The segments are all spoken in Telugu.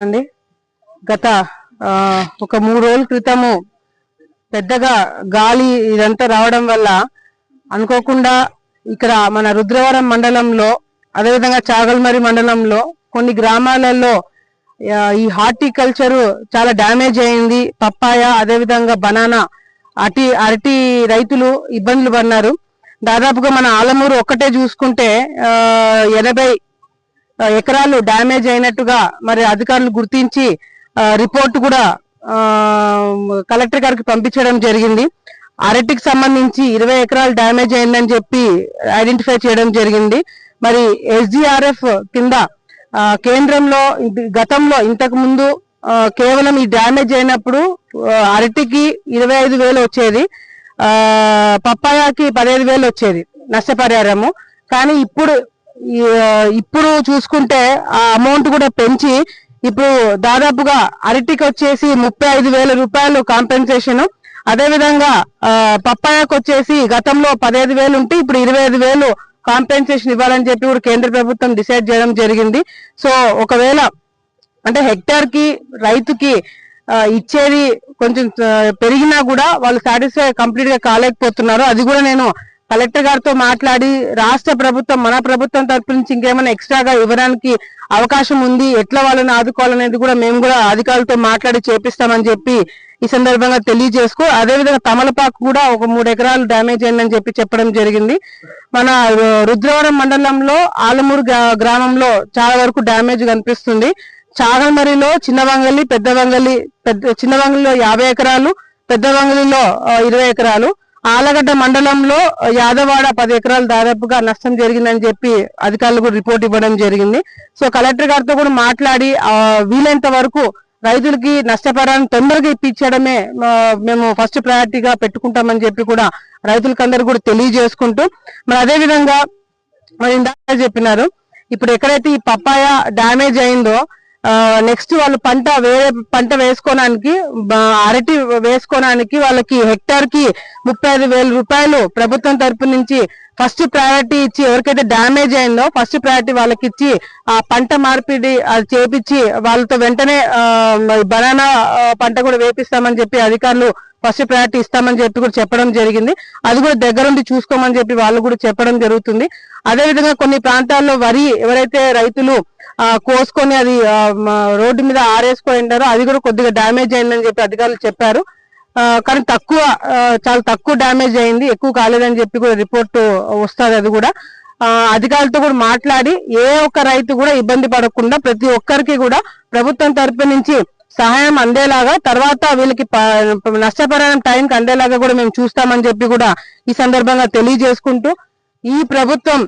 అండి. గత ఒక మూడు రోజుల క్రితము పెద్దగా గాలి ఇదంతా రావడం వల్ల అనుకోకుండా ఇక్కడ మన రుద్రవరం మండలంలో అదేవిధంగా చాగల్మరి మండలంలో కొన్ని గ్రామాలలో ఈ హార్టికల్చరు చాలా డ్యామేజ్ అయింది. పప్పాయ అదేవిధంగా బనానా అటి అరటి రైతులు ఇబ్బందులు పడినారు. దాదాపుగా మన ఆలమూరు ఒక్కటే చూసుకుంటే ఎనభై ఎకరాలు డ్యామేజ్ అయినట్టుగా మరి అధికారులు గుర్తించి రిపోర్ట్ కూడా కలెక్టర్ గారికి పంపించడం జరిగింది. అరటికి సంబంధించి ఇరవై ఎకరాలు డ్యామేజ్ అయిందని చెప్పి ఐడెంటిఫై చేయడం జరిగింది. మరి ఎస్డిఆర్ఎఫ్ కింద కేంద్రంలో గతంలో ఇంతకు ముందు కేవలం ఈ డ్యామేజ్ అయినప్పుడు అరటికి ఇరవై ఐదు వేలు వచ్చేది. ఆ పప్పాయాకి పదిహేను వేలు వచ్చేది నష్టపరిహారము. కానీ ఇప్పుడు ఇప్పుడు చూసుకుంటే ఆ అమౌంట్ కూడా పెంచి ఇప్పుడు దాదాపుగా అరటికి వచ్చేసి ముప్పై ఐదు వేల రూపాయలు కాంపెన్సేషన్ అదేవిధంగా పప్పాయకు వచ్చేసి గతంలో పదహైదు వేలు ఉంటే ఇప్పుడు ఇరవై ఐదు వేలు కాంపెన్సేషన్ ఇవ్వాలని చెప్పి కూడా కేంద్ర ప్రభుత్వం డిసైడ్ చేయడం జరిగింది. సో ఒకవేళ అంటే హెక్టార్కి రైతుకి ఇచ్చేది కొంచెం పెరిగినా కూడా వాళ్ళు సాటిస్ఫై కంప్లీట్గా కాలేకపోతున్నారు. అది కూడా నేను కలెక్టర్ గారితో మాట్లాడి రాష్ట్ర ప్రభుత్వం మన ప్రభుత్వం తరపు నుంచి ఇంకేమైనా ఎక్స్ట్రాగా ఇవ్వడానికి అవకాశం ఉంది ఎట్లా వాళ్ళని ఆదుకోవాలనేది కూడా మేము కూడా అధికారులతో మాట్లాడి చేపిస్తామని చెప్పి ఈ సందర్భంగా తెలియజేసుకో అదేవిధంగా తమలపాకు కూడా ఒక మూడు ఎకరాలు డ్యామేజ్ అయిందని చెప్పి చెప్పడం జరిగింది. మన రుద్రవరం మండలంలో ఆలమూరు గ్రా- గ్రామంలో చాలా వరకు డ్యామేజ్ కనిపిస్తుంది. చాగల్మరిలో చిన్న వంగలి పెద్ద వంగలి పెద్ద చిన్న వంగలిలో యాభై ఎకరాలు పెద్ద వంగలిలో ఇరవై ఎకరాలు. ఆలగడ్డ మండలంలో యాదవాడ పది ఎకరాలు దాదాపుగా నష్టం జరిగిందని చెప్పి అధికారులకు రిపోర్ట్ ఇవ్వడం జరిగింది. సో కలెక్టర్ గారితో కూడా మాట్లాడి ఆ, వీలైనంత వరకు రైతులకి నష్టపరాన్ని తొందరగా ఇప్పించడమే మేము ఫస్ట్ ప్రయారిటీగా పెట్టుకుంటామని చెప్పి కూడా రైతులకందరూ కూడా తెలియజేసుకుంటూ మరి అదే విధంగా మరి ఇందాక చెప్పినారు ఇప్పుడు ఎక్కడైతే ఈ పప్పాయ డ్యామేజ్ అయిందో నెక్స్ట్ వాళ్ళు పంట వేరే పంట వేసుకోవడానికి అరటి వేసుకోవడానికి వాళ్ళకి హెక్టార్కి ముప్పై ఐదు వేల రూపాయలు ప్రభుత్వం తరపు నుంచి ఫస్ట్ ప్రయారిటీ ఇచ్చి ఎవరికైతే డ్యామేజ్ అయిందో ఫస్ట్ ప్రయారిటీ వాళ్ళకి ఇచ్చి ఆ పంట మార్పిడి అది చేపించి వాళ్ళతో వెంటనే బనానా పంట కూడా వేపిస్తామని చెప్పి అధికారులు ఫస్ట్ ప్రయారిటీ ఇస్తామని చెప్పి కూడా చెప్పడం జరిగింది. అది కూడా దగ్గరుండి చూసుకోమని చెప్పి వాళ్ళు కూడా చెప్పడం జరుగుతుంది. అదే విధంగా కొన్ని ప్రాంతాల్లో వరి ఎవరైతే రైతులు కోసుకొని అది రోడ్డు మీద ఆరేసుకొని ఉంటారో. అది కూడా కొద్దిగా డ్యామేజ్ అయిందని చెప్పి అధికారులు చెప్పారు. కానీ తక్కువ చాలా తక్కువ డ్యామేజ్ అయింది. ఎక్కువ కాలేదని చెప్పి కూడా రిపోర్ట్ వస్తుంది అది కూడా. అధికారులతో కూడా మాట్లాడి ఏ ఒక్క రైతు కూడా ఇబ్బంది పడకుండా ప్రతి ఒక్కరికి కూడా ప్రభుత్వం తరపు నుంచి సహాయం అందేలాగా తర్వాత వీళ్ళకి నష్టపరిహారం టైంకి అందేలాగా కూడా మేము చూస్తామని చెప్పి కూడా ఈ సందర్భంగా తెలియజేసుకుంటూ ఈ ప్రభుత్వం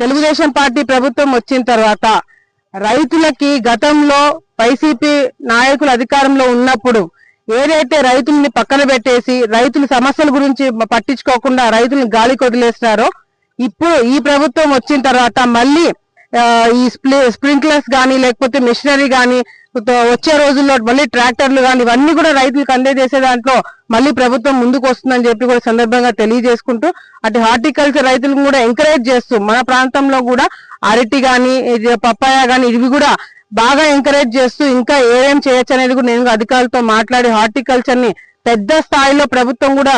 తెలుగుదేశం పార్టీ ప్రభుత్వం వచ్చిన తర్వాత రైతులకి గతంలో వైసీపీ నాయకులు అధికారంలో ఉన్నప్పుడు ఏదైతే రైతుల్ని పక్కన పెట్టేసి రైతుల సమస్యల గురించి పట్టించుకోకుండా రైతులను గాలి కొదిలేసినారో ఇప్పుడు ఈ ప్రభుత్వం వచ్చిన తర్వాత మళ్ళీ ఈ స్ప్రింక్లర్స్ కానీ లేకపోతే మిషనరీ కానీ వచ్చే రోజుల్లో మళ్ళీ ట్రాక్టర్లు కానీ ఇవన్నీ కూడా రైతులకు అందజేసే దాంట్లో మళ్ళీ ప్రభుత్వం ముందుకు వస్తుందని చెప్పి కూడా సందర్భంగా తెలియజేసుకుంటూ అటు హార్టికల్చర్ రైతులను కూడా ఎంకరేజ్ చేస్తూ మన ప్రాంతంలో కూడా అరటి కానీ ఇది పప్పాయ కానీ ఇవి కూడా బాగా ఎంకరేజ్ చేస్తూ ఇంకా ఏమేం చేయొచ్చు అనేది కూడా నేను అధికారులతో మాట్లాడి హార్టికల్చర్ని పెద్ద స్థాయిలో ప్రభుత్వం కూడా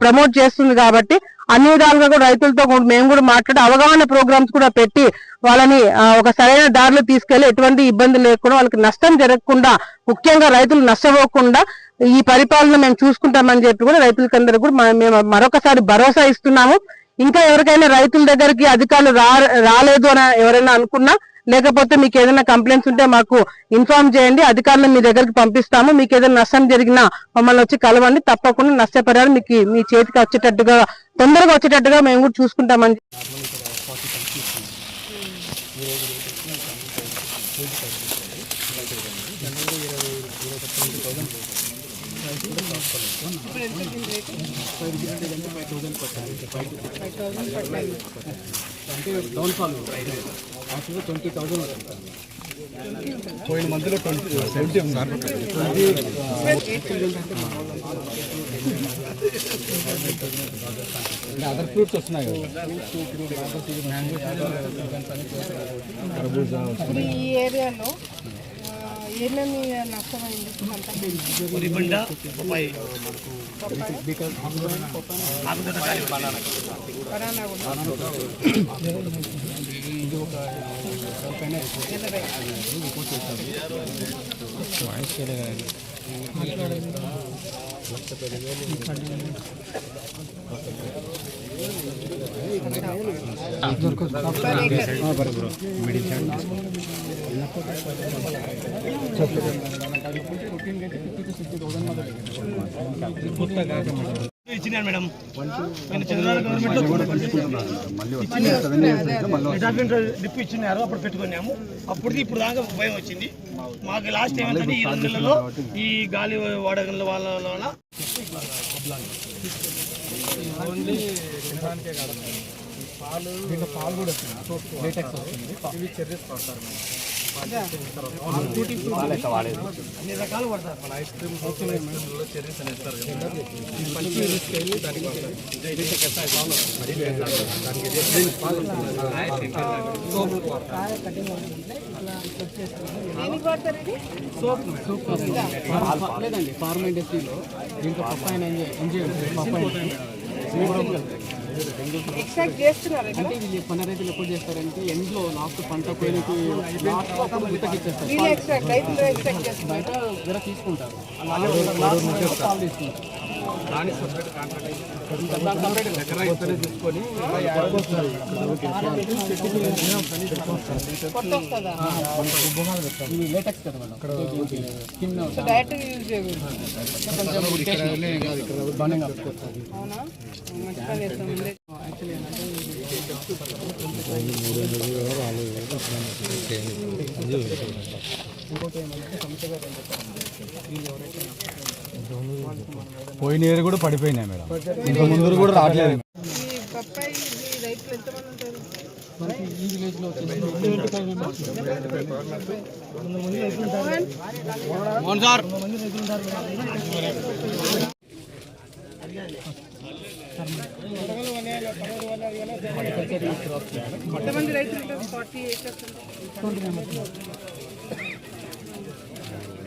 ప్రమోట్ చేస్తుంది కాబట్టి అన్ని విధాలుగా కూడా రైతులతో కూడా మేము కూడా మాట్లాడి అవగాహన ప్రోగ్రామ్స్ కూడా పెట్టి వాళ్ళని ఒక సరైన దారిలో తీసుకెళ్ళి ఎటువంటి ఇబ్బంది లేకుండా వాళ్ళకి నష్టం జరగకుండా ముఖ్యంగా రైతులు నష్టపోకుండా ఈ పరిపాలన మేము చూసుకుంటామని చెప్పి కూడా రైతులకందరూ కూడా మేము మరొకసారి భరోసా ఇస్తున్నాము. ఇంకా ఎవరికైనా రైతుల దగ్గరికి అధికారులు రాలేదు అని ఎవరైనా అనుకున్నా లేకపోతే మీకు ఏదైనా కంప్లైంట్స్ ఉంటే మాకు ఇన్ఫార్మ్ చేయండి. అధికారులను మీ దగ్గరికి పంపిస్తాము. మీకు ఏదైనా నష్టం జరిగినా మమ్మల్ని వచ్చి కలవండి. తప్పకుండా నష్టపరిహారం మీకు మీ చేతికి వచ్చేటట్టుగా తొందరగా వచ్చేటట్టుగా మేము కూడా చూసుకుంటామని అంటే డౌన్ఫాల్ యాక్చువల్గా ట్వంటీ థౌసండ్ అవుతుంది పోయిన మంత్లో ట్వంటీ ట్వంటీ అదర్ ఫ్రూట్స్ వస్తున్నాయి కర్బూజా ఇప్పుడు ఈ ఏరియాలో ఏమేమి నష్టమైంది? బనానా కూడా ఇచ్చినాను మేడం. నేను చంద్రబాబు గవర్నమెంట్లో డిప్ ఇచ్చినారు. అప్పుడు పెట్టుకున్నాము. అప్పుడు ఇప్పుడు దాకా భయం వచ్చింది. మాకు లాస్ట్ ఏమంటే ఈ రెండు నెలల్లో ఈ గాలి వాడగల వాళ్ళ వలన దీంట్లో పాలు కూడా వస్తుంది. లేటెక్స్ వస్తుంది ఇవి చెర్రీస్ పడతారు అన్ని రకాలు పడతారు మన ఐస్ క్రీమ్ హోల్సేల్ చెర్రీస్ అని ఇస్తారు కదా. ఈ పచ్చి తీసుకెళ్ళి దానికి దేనికి వాడతారు. ఇది? సోప్ లేదండి ఫార్మ్ ఇండస్ట్రీలో దీంట్లో పప్పాయి ఎంజాయ్ చేస్తున్నారు ఇక్కడ అంటే వీళ్ళు పని రైతులు ఎప్పుడు చేస్తారంటే ఎండ్లో లాస్ట్ పంట పోయినకి లాస్ట్ అప్పుడు గుత్తకి ఇచ్చేస్తారు. బయట తీసుకుంటారు. తీసుకుంటారు. దానికి సపరేట్ కాంట్రాక్ట్ సపరేట్ ఎకరా ఇతనే తీసుకొని లేటెక్స్ కదా మేడం స్కిన్ డైరెక్ట్ యూజ్ చేయకూడదు బాగానే అవునా మంచి పని చేస్తాం ముందే. యాక్చువల్లీ ఏంటంటే ఇంకోటి ఏమంటే వీళ్ళు ఎవరైతే పోయిన ఇయర్ కూడా పడిపోయినాయి మేడం. ఇంకా ముందు కూడా రావట్లేదు. ఈ పప్పాయి ఈ రైతులు ఎంతమంది ఉంటారు మనకి ఈ విలేజ్లో ఎంతమంది రైతులు ఉంటారు ఫార్టీ ఏకర్స్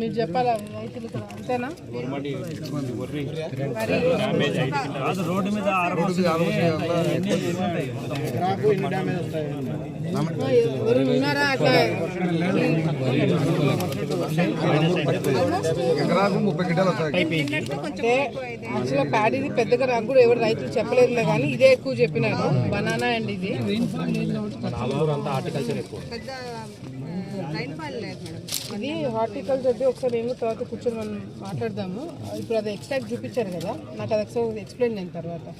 మీరు చెప్పాలా? రైతులు ఇక్కడ అంతేనా రోడ్డు మీద ఎవరు ఉన్నారా అట్లా అంటే యాక్చువల్గా ప్యాడీది పెద్దగా నాకు కూడా ఎవరు రైతులు చెప్పలేదులే కానీ ఇదే ఎక్కువ చెప్పినారు. బనానా అండ్ ఇది. ఇది హార్టికల్చర్ ఒకసారి ఏమో తర్వాత కూర్చొని మనం మాట్లాడదాము. ఇప్పుడు అది ఎక్స్ట్రాక్ట్ చూపించారు కదా. నాకు అది ఒకసారి ఎక్స్ప్లెయిన్ అయిన తర్వాత.